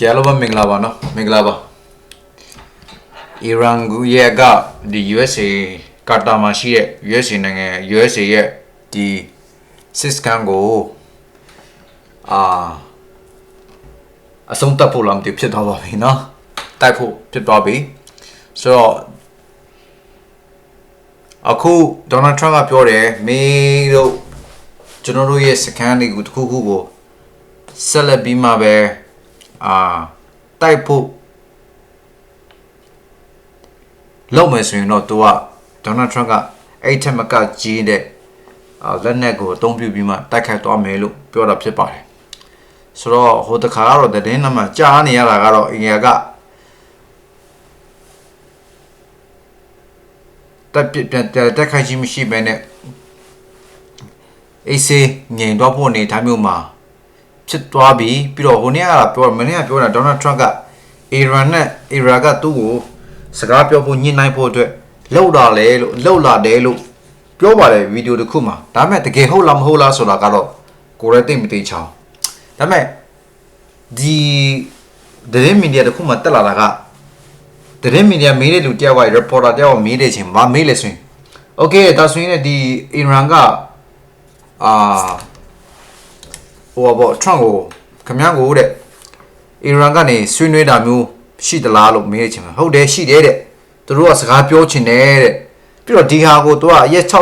ကဲလောပါမင်္ဂလာပါနော်မင်္ဂလာပါအီရန်ရဲ့ကဒီ USA ကာတာမှာရှိတဲ့ USA နိုင်ငံ USA ရဲ့ဒီစစ်စကန်ကိုအာအဆုံးသတ်ဖို့လာမသိဖြစ်သွားပါပြီနော်တိုက်ဖို့ဖြစ်သွားပြီဆိုတော့အခုဒေါ်နယ်ထရန့်ကပြောတယ်မင်းတို့ကျွန်တော်တို့ရဲ့စကန်တွေကိုတစ်ခုခုကိုဆက်လက်ပြီးမှပဲ အာတိုက်ဖို့လုပ်မယ်ဆိုရင်တော့သူကဒေါ်နယ်ထရန့်ကအဲ့ထက်မကကြီးတဲ့အာလက်နက်ကိုအသုံးပြုပြီးမှတိုက်ခိုက်သွားမယ်လို့ပြောတာဖြစ်ပါတယ်ဆိုတော့ဟိုတခါကတော့တည်င်းနမှာကြားနေရတာကတော့အင်ရကတက်ပြပြန်တက်ခိုက်ခြင်းမရှိဘဲနဲ့အေးစေးငြိမ်တော့ဖို့အနေထားမျိုးမှာ ဖြစ်သွားပြီပြီးတော့ဟိုနေ့ကပြောမနေ့ကပြောတာဒေါ်နယ်ထရန့်ကအီရန်နဲ့အီရာကသူ့ကိုစကားပြောဖို့ညှိနှိုင်းဖို့အတွက်လှုပ်လာလေလို့လှုပ်လာတယ်လို့ပြောပါတယ်ဗီဒီယိုတစ်ခုမှာဒါပေမဲ့တကယ်ဟုတ်လားမဟုတ်လားဆိုတာကတော့ကိုရဲသိမသိချောင်းဒါပေမဲ့ဒီဒရင်မီဒီယာတစ်ခုမှာတက်လာတာကဒရင်မီဒီယာမေးတဲ့လူတယောက်က reporter တယောက်ကမေးတဲ့ချင်းမမေးလေဆိုရင် okay ဒါဆိုရင်ဒီအီရန်ကအာ ဟိုဘောထရန့်ကိုခမန်းကိုတဲ့အီရန်ကနေဆွေးနွေးတာမျိုးရှိသလားလို့မေးချင်မှာဟုတ်တယ်ရှိတယ်တဲ့သူတို့ကစကားပြောချင်တယ်တဲ့ပြီးတော့ဒီဟာကိုသူကအရက်60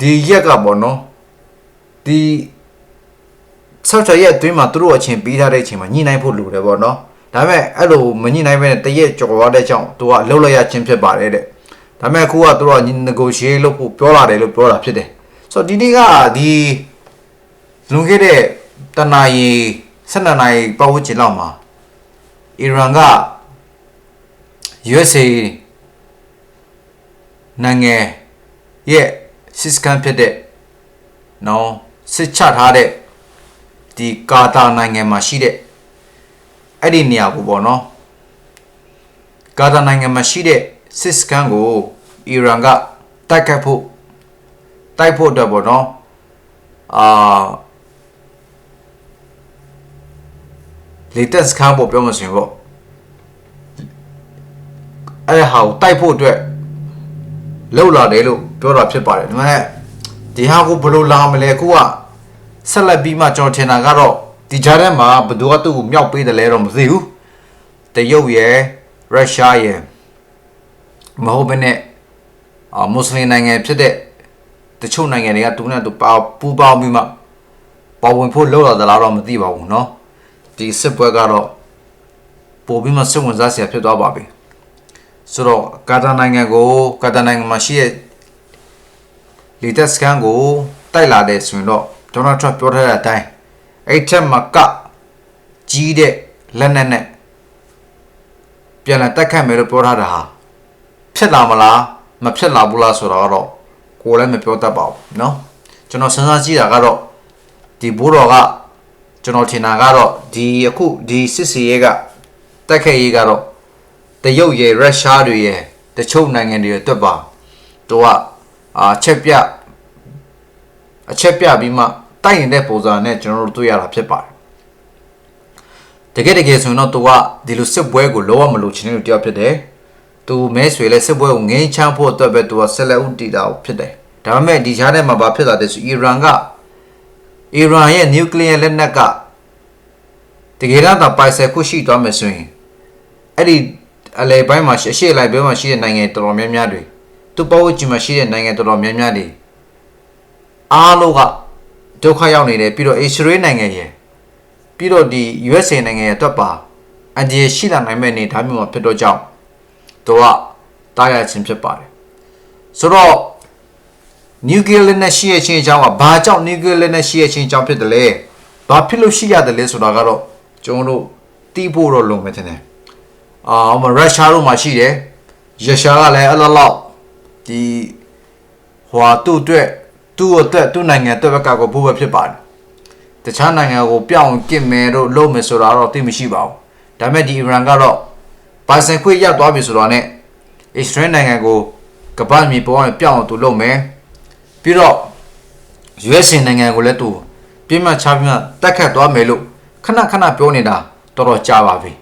ဒီရက်ကပေါ့နော်ဒီဆောက်ချရက်အတွင်းမှာသူတို့အချင်းပေးထားတဲ့အချိန်မှာညှိနှိုင်းဖို့လိုတယ်ပေါ့နော်ဒါပေမဲ့အဲ့လိုမညှိနှိုင်းဘဲနဲ့တရက်ကြော်သွားတဲ့ကြောင့်သူကလှုပ်လိုက်ရချင်းဖြစ်ပါတယ်တဲ့ဒါပေမဲ့အခုကသူတို့က negotiate လုပ်ဖို့ပြောလာတယ်လို့ပြောတာဖြစ်တယ် ဆိုတော့ဒီနေ့ကဒီလွန်ခဲ့တဲ့တနာရီ12နာရီပတ်ဝန်းကျင်လောက်မှာအီရန်က USA နိုင်ငံရဲ့စစ်စကန်ဖြစ်တဲ့နော်စစ်ချထားတဲ့ဒီကာတာနိုင်ငံမှာရှိတဲ့အဲ့ဒီနေရာကိုပေါ့နော်ကာတာနိုင်ငံမှာရှိတဲ့စစ်စကန်ကိုအီရန်ကတိုက်ခတ်ဖို့ တိုက်ဖို့အတွက်ပေါ့နော်အာလေတက်စကန်ပေါ့ပြောမှဆိုရင်ပေါ့အဲ့ဟာကိုတိုက်ဖို့အတွက်လောက်လာတယ်လို့ပြောတာဖြစ်ပါတယ်ဒါပေမဲ့ဒီဟာကိုဘယ်လိုလာမလဲကိုကဆက်လက်ပြီးမှကျွန်တော်ထင်တာကတော့ဒီကြားထဲမှာဘယ်သူကသူ့ကိုမြောက်ပေးတယ်လဲတော့မသိဘူးတရုတ်ရယ်ရုရှားရယ်မဟုတ်ဘဲနဲ့အာမွတ်စလင်နိုင်ငံဖြစ်တဲ့ တချို့နိုင်ငံတွေကတူနဲ့တူပါပူပေါင်းပြီးမှပါဝင်ဖို့လောက်လာသလားတော့မသိပါဘူးเนาะဒီစစ်ပွဲကတော့ပို့ပြီးမှစိတ်ဝင်စားစရာဖြစ်သွားပါပြီဆိုတော့ကာတာနိုင်ငံကိုကာတာနိုင်ငံမှာရှိတဲ့လီတက်စကန်ကိုတိုက်လာတဲ့ဆိုရင်တော့ဒေါ်နယ်ထရန့်ပြောထားတဲ့အတိုင်းအဲ့ထက်မှာကကြီးတဲ့လက်နက်နဲ့ပြန်လာတက်ခတ်မယ်လို့ပြောထားတာဟာဖြစ်လာမလားမဖြစ်လာဘူးလားဆိုတော့ ကတော့ကိုယ်လည်းမပြောတတ်ပါဘူးเนาะကျွန်တော်စဉ်းစားကြည့်တာကတော့ဒီဘိုးတော်ကကျွန်တော်ထင်တာကတော့ဒီအခုဒီစစ်စီရဲကတက်ခတ်ရေးကတော့တရုတ်ရဲ့ရုရှားတွေရဲ့တချို့နိုင်ငံတွေအတွက်ပါတော့အာချက်ပြအချက်ပြပြီးမှတိုက်ရင်တဲ့ပုံစံနဲ့ကျွန်တော်တို့တွေ့ရတာဖြစ်ပါတယ်တကယ်တကယ်ဆိုရင်တော့သူကဒီလိုစစ်ပွဲကိုလောရမလို့ချင်တဲ့လူတယောက်ဖြစ်တယ် သူမဲဆွေလဲစစ်ပွဲကိုငင်းချမ်းဖို့အတွက်ပဲသူကဆက်လက်ဦးတည်တာဖြစ်တယ်ဒါပေမဲ့ဒီခြားထဲမှာဘာဖြစ်လာတဲ့ဆိုအီရန်ကအီရန်ရဲ့နျူကလ িয়ার လက်နက်ကတကယ်တော့ပိုင်ဆက်ခုရှိသွားမယ်ဆိုရင်အဲ့ဒီအလဲပိုင်းမှာရှေ့လိုက်ဘဲမှာရှိတဲ့နိုင်ငံတော်တော်များများတွေသူ့ပဝတ်ကြီးမှာရှိတဲ့နိုင်ငံတော်တော်များများတွေအားလုံးကဒုက္ခရောက်နေတယ်ပြီးတော့ Israel နိုင်ငံရဲ့ပြီးတော့ဒီ USA နိုင်ငံရဲ့အတွက်ပါအန်ဂျီရှိလာနိုင်မဲ့အနေဒါမျိုးမှာဖြစ်တော့ကြောင်း တော့တားရခြင်းဖြစ်ပါတယ်ဆိုတော့ nuclear လက်နက်ရှိရခြင်းအကြောင်းကဘာကြောင့် nuclear လက်နက်ရှိရခြင်းအကြောင်းဖြစ်တယ်လဲဘာဖြစ်လို့ရှိရတယ်လဲဆိုတာကတော့ကျွန်တော်တို့တီးဖို့တော့လုံမယ်ထင်တယ်အာမရုရှားတို့မှာရှိတယ်ရရှားကလည်းအလောက်လောက်ဒီဟွာသူ့အတွက်သူ့အတွက်သူ့နိုင်ငံအတွက်ဘက်ကကိုဘိုးပဲဖြစ်ပါတယ်တခြားနိုင်ငံကိုပြောင်းကစ်မယ်တို့လုပ်မယ်ဆိုတာတော့သိမရှိပါဘူးဒါပေမဲ့ဒီအီရန်ကတော့ ပါစင်ခွေရောက်သွားပြီဆိုတော့ ਨੇ အစ္စရေးနိုင်ငံကိုကမ္ဘာမြေပေါ်ကနေပြောင်းအောင်သူလုပ်မယ်ပြီးတော့ USA နိုင်ငံကိုလည်းသူပြင်းမှချပြီးမှတက်ခတ်သွားမယ်လို့ခဏခဏပြောနေတာတော်တော်ကြာပါပြီ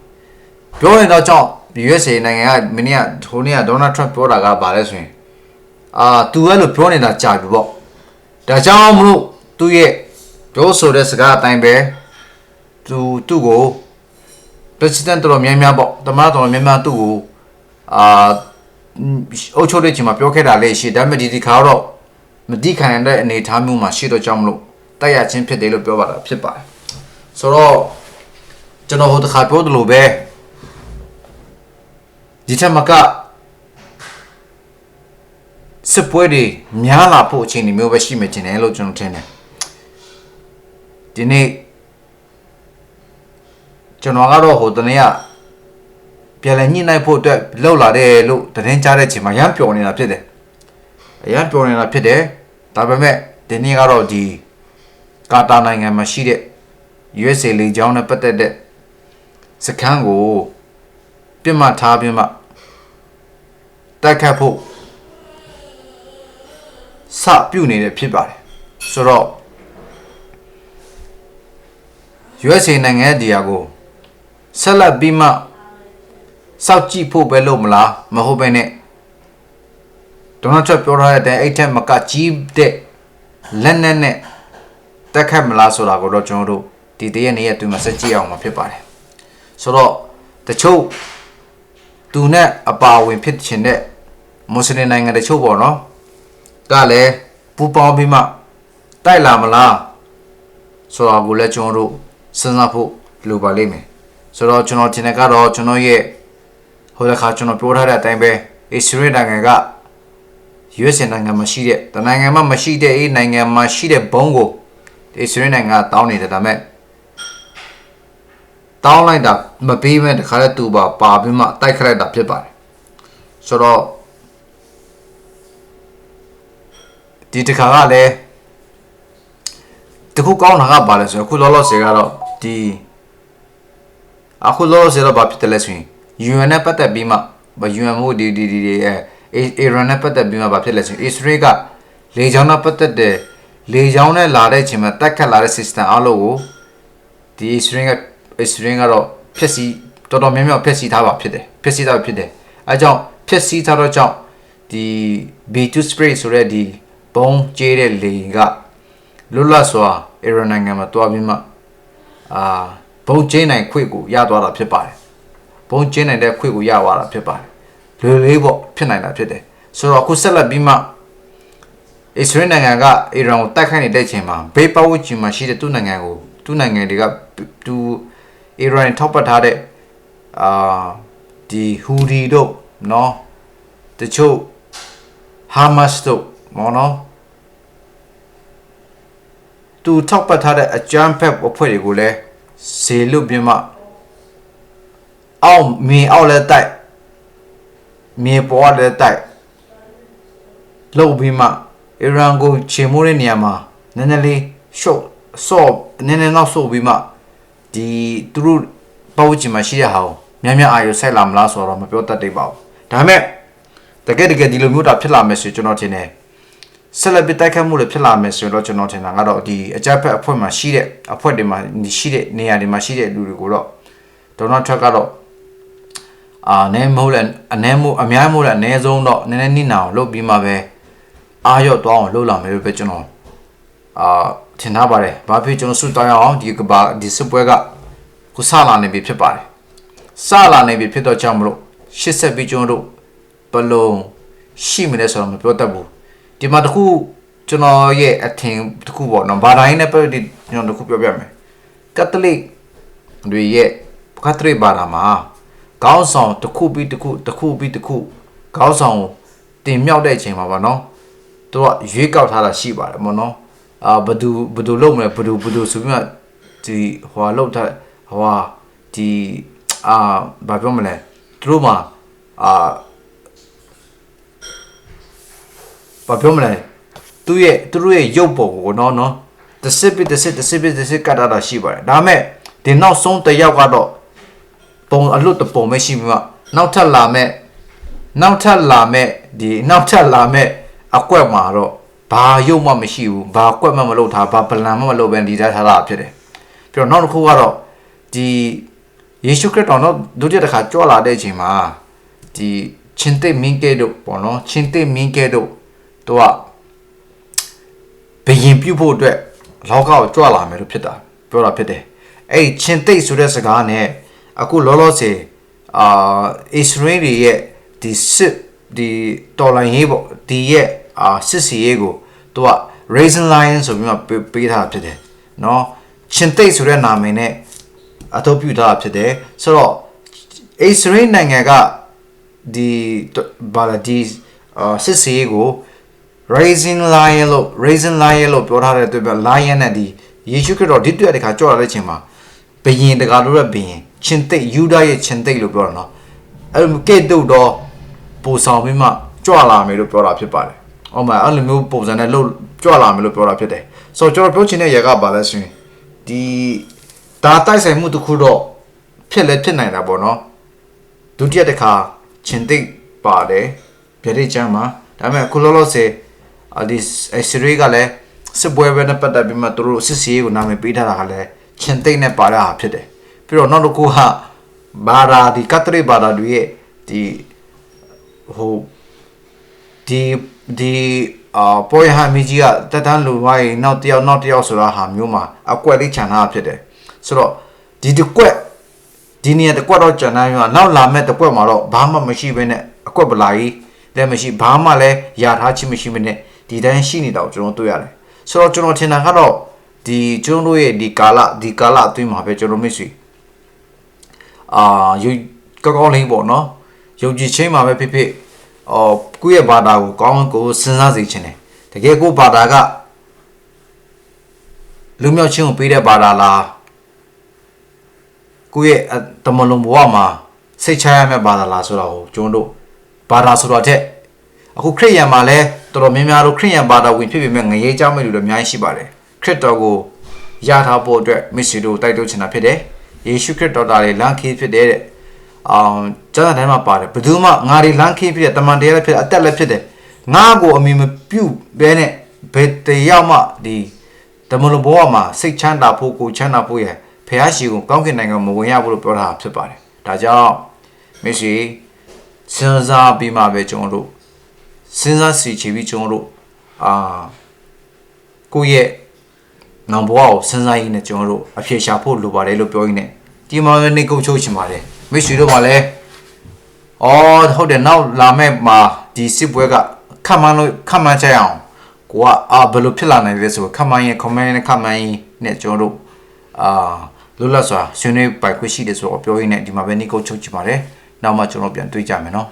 ပြောရင်တော့ကြောင့် USA နိုင်ငံကမင်းကထိုးနေကဒေါနယ်ထရန့်ပြောတာကဘာလဲဆိုရင်အာသူအဲ့လိုပြောနေတာကြာပြီပေါ့ဒါကြောင့်မလို့သူ့ရဲ့ပြောဆိုတဲ့စကားအတိုင်းပဲသူသူ့ကို president တော်တော်များများပေါ့တမန်တော်တော်များများသူ့ကိုအာအုပ်ချုပ်တဲ့ချိန်မှာပြောခဲ့တာလေးရှိဒါပေမဲ့ဒီဒီခါတော့မတိခံရတဲ့အနေအထားမျိုးမှာရှိတော့ကြောင့်မလို့တိုက်ရချင်းဖြစ်တယ်လို့ပြောပါတာဖြစ်ပါတယ်ဆိုတော့ကျွန်တော်ဟိုတစ်ခါပြောသလိုပဲဒီထက်မကစစ်ပွဲတွေများလာဖို့အခြေအနေမျိုးပဲရှိမှကျင်တယ်လို့ကျွန်တော်ထင်တယ်ဒီနေ့ ကျွန်တော်ကတော့ဟိုတနေ့ကပြန်လဲညှိနှိုက်ဖို့အတွက်လောက်လာတယ်လို့သတင်းကြားတဲ့ချိန်မှာရမ်းပျော်နေတာဖြစ်တယ်။အရမ်းပျော်နေတာဖြစ်တယ်။ဒါပေမဲ့ဒီနေ့ကတော့ဒီကာတာနိုင်ငံမှာရှိတဲ့ USA လေကြောင်းနဲ့ပတ်သက်တဲ့စခန်းကိုပြစ်မှတ်ထားပြီးမှတိုက်ခတ်ဖို့စပြုတ်နေတယ်ဖြစ်ပါတယ်။ဆိုတော့ USA နိုင်ငံရဲ့ဒီဟာကို ဆက်လက်ပြီးမှစောက်ကြည့်ဖို့ပဲလို့မလားမဟုတ်ပဲနဲ့ဒေါ်နယ်ထရန့်ပြောထားတဲ့အတိုင်းအဲ့ထက်မကကြီးတဲ့လက်နက်နဲ့တက်ခတ်မလားဆိုတာကိုတော့ကျွန်တော်တို့ဒီတရက်နေ့ရက်အတွင်းမှာစက်ကြည့်အောင်မှာဖြစ်ပါတယ်ဆိုတော့တချို့သူနဲ့အပါအဝင်ဖြစ်ချင်တဲ့မွတ်စလင်နိုင်ငံတချို့ပေါ့နော်ကလည်းပူပေါင်းပြီးမှတိုက်လာမလားဆိုတာကိုလည်းကျွန်တော်တို့စဉ်းစားဖို့လိုပါလိမ့်မယ် ဆိုတော့ကျွန်တော်တင်တဲ့ကတော့ကျွန်တော်ရဲ့ဟိုတစ်ခါကျွန်တော်ပြောထားတဲ့အတိုင်းပဲအစ္စရေးနိုင်ငံက US နိုင်ငံမှာရှိတဲ့တနိုင်ငံမှာမရှိတဲ့အေးနိုင်ငံမှာရှိတဲ့ဘုံကိုအစ္စရေးနိုင်ငံကတောင်းနေတယ်ဒါပေမဲ့တောင်းလိုက်တာမပေးမဲ့တခါလဲသူပါပါပြီးမှတိုက်ခလိုက်တာဖြစ်ပါတယ်ဆိုတော့ဒီတခါကလည်းတခုကောင်းတာကပါလဲဆိုတော့အခုလောလောဆယ်ကတော့ဒီ အခုလောလောဆယ်တော့ဘာဖြစ်တယ်လဲဆိုရင် UN နဲ့ပတ်သက်ပြီးမှဘာ UN မို့ဒီဒီဒီဒီအဲ Iran နဲ့ပတ်သက်ပြီးမှဘာဖြစ်လဲဆိုရင် Israel ကလေကြောင်းနဲ့ပတ်သက်တဲ့လေကြောင်းနဲ့လာတဲ့ချိန်မှာတက်ခတ်လာတဲ့ system အလုံးကိုဒီ Israel က Israel ကတော့ဖျက်ဆီးတော်တော်များများဖျက်ဆီးထားပါဖြစ်တယ်ဖျက်ဆီးထားဖြစ်တယ်အဲကြောင့်ဖျက်ဆီးထားတော့ကြောင့်ဒီ B2 spray ဆိုတဲ့ဒီဘုံကျဲတဲ့လေကလွတ်လပ်စွာ Iran နိုင်ငံမှာတွားပြီးမှအာ ဘုံကျင်းနိုင်ခွေကိုရသွားတာဖြစ်ပါတယ်ဘုံကျင်းနိုင်တဲ့ခွေကိုရသွားတာဖြစ်ပါတယ်လွယ်လေးပေါ့ဖြစ်နိုင်တာဖြစ်တယ်ဆိုတော့အခုဆက်လက်ပြီးမှအစ္စရေးနိုင်ငံကအီရန်ကိုတိုက်ခိုက်နေတဲ့ချိန်မှာဘေးပတ်ဝန်းကျင်မှာရှိတဲ့သူ့နိုင်ငံကိုသူ့နိုင်ငံတွေကသူအီရန်ထောက်ပတ်ထားတဲ့အာဒီဟူဒီတို့နော်တချို့ဟာမတ်တို့မော်နော်သူထောက်ပတ်ထားတဲ့အကြမ်းဖက်အဖွဲ့တွေကိုလည်း ဇေလွတ်ပြင်းမှအောက်မင်းအောက်လဲတိုက်မြေပေါ်လဲတိုက်လှုပ်ပြီးမှအီရန်ကိုချေမိုးတဲ့နေရာမှာနည်းနည်းလေးရှော့ဆော့နည်းနည်းတော့ဆော့ပြီးမှဒီသူတို့ပေါ့ဝချင်မှာရှိတဲ့ဟာကိုများများအာရုံစိုက်လာမလားဆိုတော့မပြောတတ်သေးပါဘူးဒါပေမဲ့တကယ်တကယ်ဒီလိုမျိုးတာဖြစ်လာမယ်ဆိုကျွန်တော်ထင်တယ် ဆက်လက်ပြီးတိုက်ခတ်မှုတွေဖြစ်လာမယ်ဆိုတော့ကျွန်တော်ထင်တာကတော့ဒီအကြက်ဖက်အဖွဲ့မှာရှိတဲ့အဖွဲ့တွေမှာရှိတဲ့နေရာတွေမှာရှိတဲ့လူတွေကိုတော့ဒေါ်နယ်ထရန့်ကတော့အာနဲမဟုတ်လဲအနဲမို့အများမို့လဲအနည်းဆုံးတော့နည်းနည်းနိနာအောင်လုပ်ပြီးမှပဲအာရော့သွားအောင်လုပ်လာမယ်လို့ပဲကျွန်တော်အာထင်ထားပါတယ်ဘာဖြစ်ကျွန်တော်ဆုတောင်းရအောင်ဒီကဘာဒီစပွဲကကိုစလာနေပြီဖြစ်ပါတယ်စလာနေပြီဖြစ်တော့ကြောင့်မလို့ရှစ်ဆက်ပြီးကျွန်တော်တို့ဘလုံးရှိမလဲဆိုတော့မပြောတတ်ဘူး ဒီမှာတခုကျွန်တော်ရဲ့အထင်တခုပေါ့နော်ဘာတိုင်းနဲ့ပတ်သက်ကျွန်တော်တခုပြောပြမယ်ကက်သလစ်တွေရဲ့ကက်သလစ်ဘာသာမှာခေါင်းဆောင်တစ်ခုပြီးတစ်ခုတစ်ခုပြီးတစ်ခုခေါင်းဆောင်တင်မြောက်တဲ့အချိန်မှာပါနော်သူကရွေးကောက်ထားတာရှိပါတယ်မနော်အာဘဒူဘဒူလုံးမလဲဘဒူဘဒူဆိုပြီးမှဒီဟွာလောက်ထားဟွာဒီအာဘာပြောမလဲသူတို့မှာအာ ဘာပြောမလဲသူရဲ့သူတို့ရဲ့ရုပ်ပုံကိုနော်နော်တစ်စစ်ပြီးတစ်စစ်တစ်စစ်ပြီးတစ်စစ်ကတ်တာရှိပါတယ်ဒါပေမဲ့ဒီနောက်ဆုံးတစ်ယောက်ကတော့ပုံအလွတ်တပုံပဲရှိပြီးမှနောက်ထပ်လာမဲ့နောက်ထပ်လာမဲ့ဒီနောက်ထပ်လာမဲ့အကွက်မှာတော့တဘာရုပ်မှမရှိဘူးဘာကွက်မှမလုပ်ထားဘာပလန်မှမလုပ်ဘဲဒီထားထားတာဖြစ်တယ်ပြီးတော့နောက်တစ်ခုကတော့ဒီယေရှုခရစ်တော်တော့ဒုတိယတစ်ခါကြွလာတဲ့အချိန်မှာဒီချင်းသိမင်းကဲတို့ပေါ့နော်ချင်းသိမင်းကဲတို့ သူကဘယင်ပြုတ်ဖို့အတွက်လောကကိုကြွလာမယ်လို့ဖြစ်တာပြောတာဖြစ်တယ်အဲ့ဒီချင်းသိဆိုတဲ့စကားနဲ့အခုလောလောဆယ်အာအစ္စရေးတွေရဲ့ဒီစစ်ဒီတော်လိုင်းရေးပေါ့ဒီရဲ့အာစစ်စီရေးကိုသူက Raisin Lion ဆိုပြီးမှပေးပေးထားတာဖြစ်တယ်เนาะချင်းသိဆိုတဲ့နာမည်နဲ့အသုံးပြုထားတာဖြစ်တယ်ဆိုတော့အစ္စရေးနိုင်ငံကဒီဘာလာဒီအာစစ်စီရေးကို Raisin Lion လို့ Raisin Lion လို့ပြောထားတဲ့အတွက်ပဲ Lion နဲ့ဒီယေရှုခရစ်တော်ဒီတွေ့တဲ့ခါကြောက်လာတဲ့အချိန်မှာဘယင်တကာလို့ရဘယင်ချင်းသိယူဒာရဲ့ချင်းသိလို့ပြောတာနော်အဲ့လိုကဲ့သို့တော့ပူဆောင်ပြီးမှကြွလာမယ်လို့ပြောတာဖြစ်ပါတယ်။အော်မအဲ့လိုမျိုးပုံစံနဲ့လို့ကြွလာမယ်လို့ပြောတာဖြစ်တယ်။ဆိုတော့ကျွန်တော်ပြောချင်တဲ့ຢာကပါလဲဆိုရင်ဒီဒါတိုက်ဆိုင်မှုတစ်ခုတော့ဖြစ်လဲဖြစ်နိုင်တာပေါ့နော်။ဒုတိယတစ်ခါချင်းသိပါတယ်ဗျာဒိတ်ချမ်းမှာဒါပေမဲ့ခုလောလောဆယ်အ ဒီအစရီကလည်းစစ်ပွဲပဲနဲ့ပတ်သက်ပြီးမှသူတို့စစ်စီးကိုနာမည်ပေးထားတာကလည်းချင်းသိနဲ့ပါတာဖြစ်တယ်ပြီးတော့နောက်တစ်ခုကဘာသာဒီကတ်တရိဘာသာတွေရဲ့ဒီဟိုဒီဒီအာပေါ်ရဟမီကြီးကတက်တန်းလူဝိုင်းနောက်တစ်ယောက်နောက်တစ်ယောက်ဆိုတာဟာမျိုးမှာအကွက်လေးခြံထားတာဖြစ်တယ်ဆိုတော့ဒီတစ်ကွက်ဒီနေရာတစ်ကွက်တော့ကျန်တိုင်းမှာနောက်လာမဲ့တစ်ကွက်မှာတော့ဘာမှမရှိဘဲနဲ့အကွက်ပလာကြီးလည်းမရှိဘာမှလည်းယာထားချင်းမရှိဘဲနဲ့ ဒီတိုင်းရှိနေတာကိုကျွန်တော်တွေ့ရတယ်ဆိုတော့ကျွန်တော်ထင်တာကတော့ဒီကျွန်တော်တို့ရဲ့ဒီကာလဒီကာလအတွင်းမှာပဲကျွန်တော်မိတ်ဆွေအာယူကောင်းကောင်းလေးပေါ့နော်ယုံကြည်ခြင်းမှာပဲဖြစ်ဖြစ်အော်ကိုယ့်ရဲ့ဘာသာကိုကောင်းကိုစဉ်းစားစေခြင်းတယ်တကယ်ကိုယ့်ဘာသာကလူမျိုးချင်းကိုပေးတဲ့ဘာသာလားကိုယ့်ရဲ့တမလုံးဘဝမှာစိတ်ချရမယ့်ဘာသာလားဆိုတော့ကျွန်တော်တို့ဘာသာဆိုတော့တဲ့ အခုခရစ်ယာန်မှာလည်းတော်တော်များများတို့ခရစ်ယာန်ဘာသာဝင်ဖြစ်ပေမဲ့ငရေကြောင်းမဲ့လူတွေအများကြီးရှိပါတယ်ခရစ်တော်ကိုရထားဖို့အတွက်မစ္စည်းတို့တိုက်တွန်းချင်တာဖြစ်တယ်ယေရှုခရစ်တော်တာလေလမ်းခီးဖြစ်တဲ့အောင်ကျမ်းစာထဲမှာပါတယ်ဘယ်သူမှငါတွေလမ်းခီးဖြစ်တဲ့တမန်တရားလည်းဖြစ်အသက်လည်းဖြစ်တယ်ငါကိုအမိမပြုတ်ဘဲနဲ့ဘယ်တယောက်မှဒီတမန်တော်ဘဝမှာစိတ်ချမ်းသာဖို့ကိုချမ်းသာဖို့ရဖះရှိကိုကောင်းကင်နိုင်ငံမဝင်ရဘူးလို့ပြောတာဖြစ်ပါတယ်ဒါကြောင့်မစ္စည်းစဉ်းစားပြီးမှပဲကျွန်တော်တို့ စဉ်းစားစီချပြီးကျွန်တော်တို့အာကိုယ့်ရဲ့နောင်ဘဝကိုစဉ်းစားရင်းနဲ့ကျွန်တော်တို့အဖြေရှာဖို့လိုပါတယ်လို့ပြောရင်းနဲ့ဒီမှာလည်းနေကုတ်ချုပ်ချင်ပါတယ်မိတ်ဆွေတို့ကလည်းအော်ဟုတ်တယ်နောက်လာမဲ့မှာဒီစစ်ပွဲကခတ်မှန်းလို့ခတ်မှန်းချက်အောင်ကိုကအာဘယ်လိုဖြစ်လာနိုင်လဲဆိုခတ်မှန်းရင် comment နဲ့ခတ်မှန်းရင်နဲ့ကျွန်တော်တို့အာလွတ်လပ်စွာဆွေးနွေးပိုင်ခွင့်ရှိတယ်ဆိုတော့ပြောရင်းနဲ့ဒီမှာပဲနေကုတ်ချုပ်ချင်ပါတယ်နောက်မှကျွန်တော်ပြန်တွေ့ကြမယ်နော်